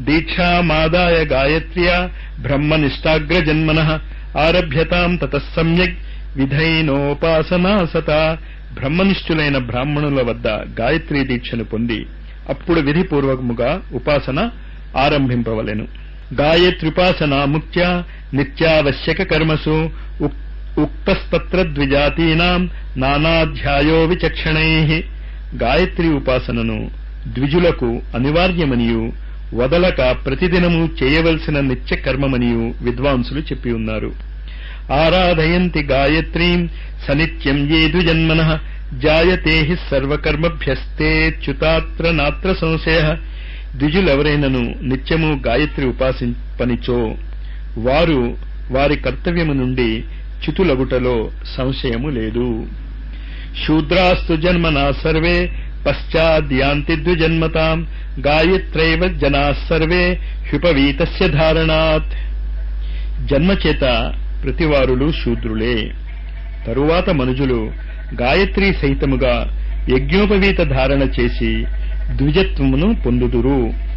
దీక్షామాదాయ గాయత్ర్యా బ్రహ్మనిష్టాగ్రజన్మన ఆరభ్యతాం తత సమ్యక్ విధైనోపాసనా సత బ్రహ్మనిష్ఠులైన బ్రాహ్మణుల వద్ద గాయత్రీ దీక్షను పొంది అప్పుడు విధిపూర్వకముగా ఉపాసన ఆరంభింపవలెను. గాయత్ర్యుపాసనా ముఖ్య నిత్యావశ్యక కర్మసు ఉక్- ఉక్తస్తత్ర ద్విజాతీనాం నానాధ్యాయో విచక్షణై. గాయత్రి ఉపాసనను ద్విజులకు అనివార్యమనియు వదలక ప్రతిదినము చేయవలసిన నిత్యకర్మమనియు విద్వాంసులు చెప్పి ఉన్నారు. ఆరాధయంతి గాయత్రీం సనిత్యం ఏదు జన్మన జాయతే హి సర్వకర్మభ్యస్తేచ్యుతాత్ర నాత్ర సంశయ. ద్విజులెవరైనను నిత్యము గాయత్రి ఉపాసింపనిచో వారు వారి కర్తవ్యము నుండి చితులగుటలో సంశయము లేదు. శూద్రాస్తు జన్మనా సర్వే పశ్చాద్యాంతి ద్విజన్మతాం గాయత్రైవ జనా సర్వే హ్యుపవీతస్య ధారణాత్. జన్మచేత ప్రతివారులు శూద్రులే. తరువాత మనుజులు గాయత్రి సహితముగా యజ్ఞోపవీత ధారణ చేసి ద్విజత్వమును పొందుదురు.